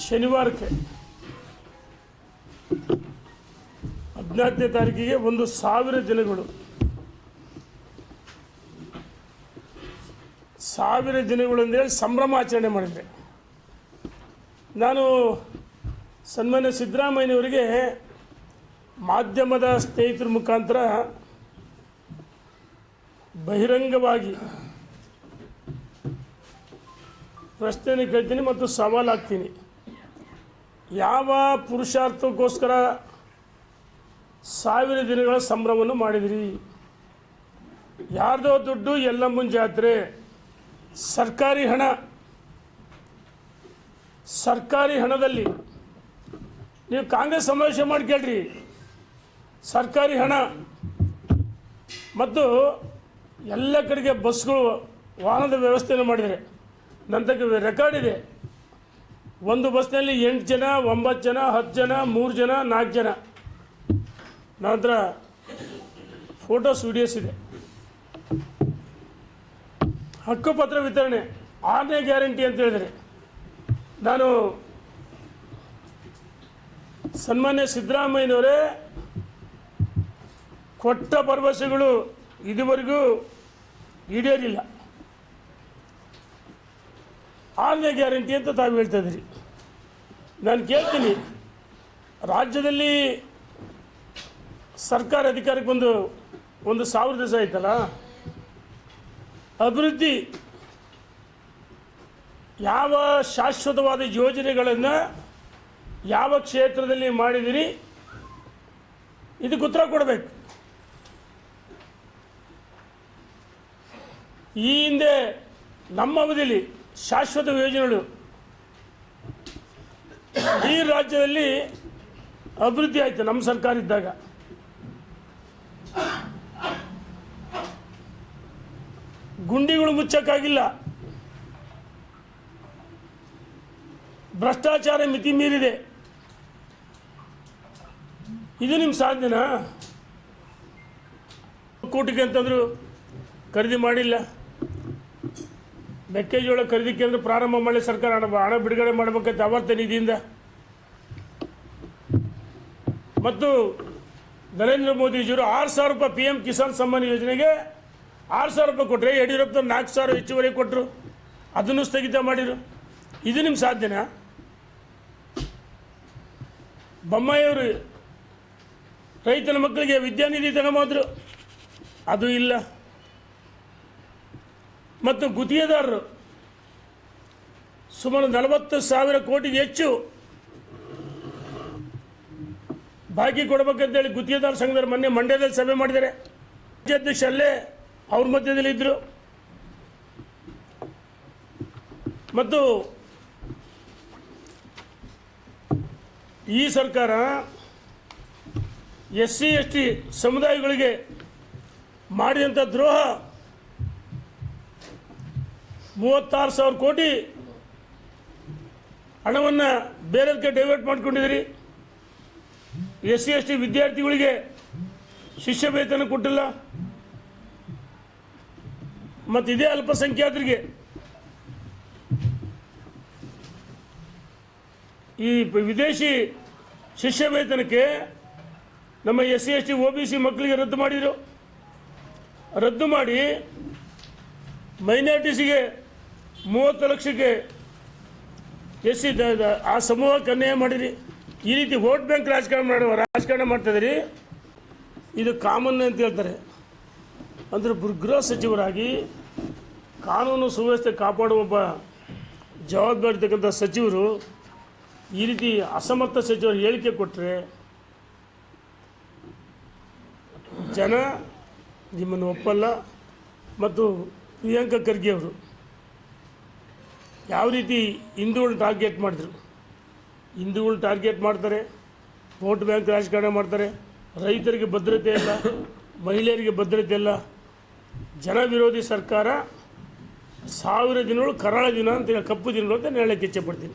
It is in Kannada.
ಶನಿವಾರಕ್ಕೆ ಹದಿನಾಲ್ಕನೇ ತಾರೀಕಿಗೆ ಒಂದು ಸಾವಿರ ಜನಗಳು ಸಾವಿರ ಜನಗಳು ಅಂತೇಳಿ ಸಂಭ್ರಮಾಚರಣೆ ಮಾಡಿದೆ ನಾನು ಸನ್ಮಾನ್ಯ ಸಿದ್ದರಾಮಯ್ಯನವರಿಗೆ ಮಾಧ್ಯಮದ ಸ್ನೇಹಿತರ ಮುಖಾಂತರ ಬಹಿರಂಗವಾಗಿ ಪ್ರಶ್ನೆಯನ್ನು ಕೇಳ್ತೀನಿ ಮತ್ತು ಸವಾಲಾಗ್ತೀನಿ ಯಾವ ಪುರುಷಾರ್ಥಕ್ಕೋಸ್ಕರ ಸಾವಿರ ದಿನಗಳ ಸಂಭ್ರಮವನ್ನು ಮಾಡಿದಿರಿ? ಯಾರ್ದೋ ದುಡ್ಡು ಎಲ್ಲಮ್ಮನ ಜಾತ್ರೆ, ಸರ್ಕಾರಿ ಹಣ. ಸರ್ಕಾರಿ ಹಣದಲ್ಲಿ. ನೀವು ಕಾಂಗ್ರೆಸ್ ಸಮಾವೇಶ ಮಾಡಿ ಕೇಳ್ರಿ. ಸರ್ಕಾರಿ ಹಣ. ಮತ್ತು ಎಲ್ಲ ಕಡೆಗೆ ಬಸ್ಗಳು ವಾಹನದ ವ್ಯವಸ್ಥೆಯನ್ನು ಮಾಡಿದರೆ. ನನ್ನ ರೆಕಾರ್ಡ್ ಇದೆ. ಒಂದು ಬಸ್ನಲ್ಲಿ ಎಂಟು ಜನ, ಒಂಬತ್ತು ಜನ, ಹತ್ತು ಜನ, ಮೂರು ಜನ, ನಾಲ್ಕು ಜನ. ನಂತರ ಫೋಟೋಸ್ ವಿಡಿಯೋಸ್ ಇದೆ. ಹಕ್ಕುಪತ್ರ ವಿತರಣೆ, ಆರನೇ ಗ್ಯಾರಂಟಿ ಅಂತ ಹೇಳಿದರೆ, ನಾನು ಸನ್ಮಾನ್ಯ ಸಿದ್ದರಾಮಯ್ಯನವರೇ ಕೊಟ್ಟ ಭರವಸೆಗಳು ಇದುವರೆಗೂ ಈಡೇರಿಲ್ಲ. ಆರನೇ ಗ್ಯಾರಂಟಿ ಅಂತ ತಾವು ಹೇಳ್ತಾ ಇದ್ದೀರಿ ನಾನು ಕೇಳ್ತೀನಿ, ರಾಜ್ಯದಲ್ಲಿ ಸರ್ಕಾರ ಅಧಿಕಾರಕ್ಕೆ ಬಂದು ಒಂದು ಸಾವಿರ ದಿವಸ ಆಯ್ತಲ್ಲ? ಅಭಿವೃದ್ಧಿ ಯಾವ ಶಾಶ್ವತವಾದ ಯೋಜನೆಗಳನ್ನು ಯಾವ ಕ್ಷೇತ್ರದಲ್ಲಿ ಮಾಡಿದಿರಿ, ಇದಕ್ಕೆ ಉತ್ತರ ಕೊಡಬೇಕು. ಈ ಹಿಂದೆ ನಮ್ಮ ಅವಧಿಯಲ್ಲಿ ಶಾಶ್ವತ ಯೋಜನೆಗಳು. ಈ ರಾಜ್ಯದಲ್ಲಿ ಅಭಿವೃದ್ಧಿ ಆಯಿತು ನಮ್ಮ ಸರ್ಕಾರ ಇದ್ದಾಗ. ಗುಂಡಿಗಳು ಮುಚ್ಚಕ್ಕಾಗಿಲ್ಲ. ಭ್ರಷ್ಟಾಚಾರ ಮಿತಿ ಮೀರಿದೆ. ಇದು ನಿಮ್ಮ ಸಾಧ್ಯನಾ? ಕೋಟಿಗೆ ಅಂತಂದ್ರು ಖರೀದಿ ಮಾಡಿಲ್ಲ. ಮೆಕ್ಕೆಜೋಳ ಖರೀದಿ ಕೇಂದ್ರ ಪ್ರಾರಂಭ ಮಾಡಿ ಸರ್ಕಾರ. ಹಣ ಬಿಡುಗಡೆ ಮಾಡಬೇಕಂತ ಆವರ್ತ ನಿಧಿಯಿಂದ. ಮತ್ತು ನರೇಂದ್ರ ಮೋದಿಜಿಯವರು ಆರು ಸಾವಿರ ರೂಪಾಯಿ ಪಿ ಎಂ ಕಿಸಾನ್ ಸಮ್ಮಾನ್ ಯೋಜನೆಗೆ ಆರು ಸಾವಿರ ರೂಪಾಯಿ ಕೊಟ್ಟರೆ ಯಡಿಯೂರಪ್ಪ ನಾಲ್ಕು ಸಾವಿರ ಹೆಚ್ಚುವರಿ ಕೊಟ್ಟರು ಅದನ್ನು ಸ್ಥಗಿತ ಮಾಡಿದರು. ಇದು ನಿಮ್ಮ ಸಾಧ್ಯನಾ? ಬೊಮ್ಮಾಯಿಯವರು ರೈತನ ಮಕ್ಕಳಿಗೆ ವಿದ್ಯಾನಿಧಿ ತಗೊಂಬೋದ್ರು. ಅದು ಇಲ್ಲ. ಮತ್ತು ಗುತ್ತಿಗೆದಾರರು ಸುಮಾರು ನಲವತ್ತು ಸಾವಿರ ಕೋಟಿಗೆ ಹೆಚ್ಚು ಬಾಕಿ ಕೊಡಬೇಕಂತೇಳಿ ಗುತ್ತಿಗೆದಾರ ಸಂಘದವರು ಮೊನ್ನೆ ಮಂಡ್ಯದಲ್ಲಿ ಸಭೆ ಮಾಡಿದ್ದಾರೆ. ರಾಜ್ಯಾಧ್ಯಕ್ಷ ಅಲ್ಲೇ ಅವ್ರ ಮಧ್ಯದಲ್ಲಿ ಇದ್ದರು ಮತ್ತು ಈ ಸರ್ಕಾರ ಎಸ್ ಸಿ ಎಸ್ ಟಿ ಸಮುದಾಯಗಳಿಗೆ ಮಾಡಿದಂಥ ದ್ರೋಹ ಮೂವತ್ತಾರು ಸಾವಿರ ಕೋಟಿ ಹಣವನ್ನು ಬೇರೆದಕ್ಕೆ ಡೈವರ್ಟ್ ಮಾಡ್ಕೊಂಡಿದ್ದೀರಿ ಎಸ್ ಸಿ ಎಸ್ ಟಿ ವಿದ್ಯಾರ್ಥಿಗಳಿಗೆ ಶಿಷ್ಯ ವೇತನ ಕೊಟ್ಟಿಲ್ಲ. ಮತ್ತು ಇದೇ ಅಲ್ಪಸಂಖ್ಯಾತರಿಗೆ ಈ ವಿದೇಶಿ ಶಿಷ್ಯ ವೇತನಕ್ಕೆ ನಮ್ಮ S C S T O B C ಮಕ್ಕಳಿಗೆ ರದ್ದು ಮಾಡಿದರು. ರದ್ದು ಮಾಡಿ ಮೈನಾರಿಟೀಸಿಗೆ ಮೂವತ್ತು ಲಕ್ಷಕ್ಕೆ ಎಸ್ ಆ ಸಮೂಹಕ್ಕೆ ಅನ್ಯಾಯ ಮಾಡಿರಿ. ಈ ರೀತಿ ವೋಟ್ ಬ್ಯಾಂಕ್ ರಾಜಕಾರಣ ಮಾಡುವ ರಾಜಕಾರಣ ಮಾಡ್ತಿದ್ದೀರಿ. ಇದು ಕಾಮನ್ ಅಂತ ಹೇಳ್ತಾರೆ. ಅಂದರೆ ಗೃಹ ಸಚಿವರಾಗಿ ಕಾನೂನು ಸುವ್ಯವಸ್ಥೆ ಕಾಪಾಡುವ ಒಬ್ಬ ಜವಾಬ್ದಾರಿ ಇರ್ತಕ್ಕಂಥ ಸಚಿವರು ಈ ರೀತಿ ಅಸಮರ್ಥ ಸಚಿವರು ಹೇಳಿಕೆ ಕೊಟ್ಟರೆ ಜನ ನಿಮ್ಮನ್ನು ಒಪ್ಪಲ್ಲ. ಮತ್ತು ಪ್ರಿಯಾಂಕಾ ಖರ್ಗೆ ಅವರು ಯಾವ ರೀತಿ ಹಿಂದೂಗಳನ್ನ ಟಾರ್ಗೆಟ್ ಮಾಡಿದ್ರು? ಹಿಂದೂಗಳನ್ನ ಟಾರ್ಗೆಟ್ ಮಾಡ್ತಾರೆ ವೋಟ್ ಬ್ಯಾಂಕ್ ರಾಜಕಾರಣ ಮಾಡ್ತಾರೆ, ರೈತರಿಗೆ ಭದ್ರತೆ ಇಲ್ಲ, ಮಹಿಳೆಯರಿಗೆ ಭದ್ರತೆ ಇಲ್ಲ. ಜನ ವಿರೋಧಿ ಸರ್ಕಾರ ಸಾವಿರ ದಿನಗಳು ಕರಾಳ ದಿನ ಅಂತ ಕಪ್ಪು ದಿನಗಳು ಅಂತ ಹೇಳಕ್ಕೆ ಇಚ್ಛೆ ಇಚ್ಛೆಪಡ್ತೀನಿ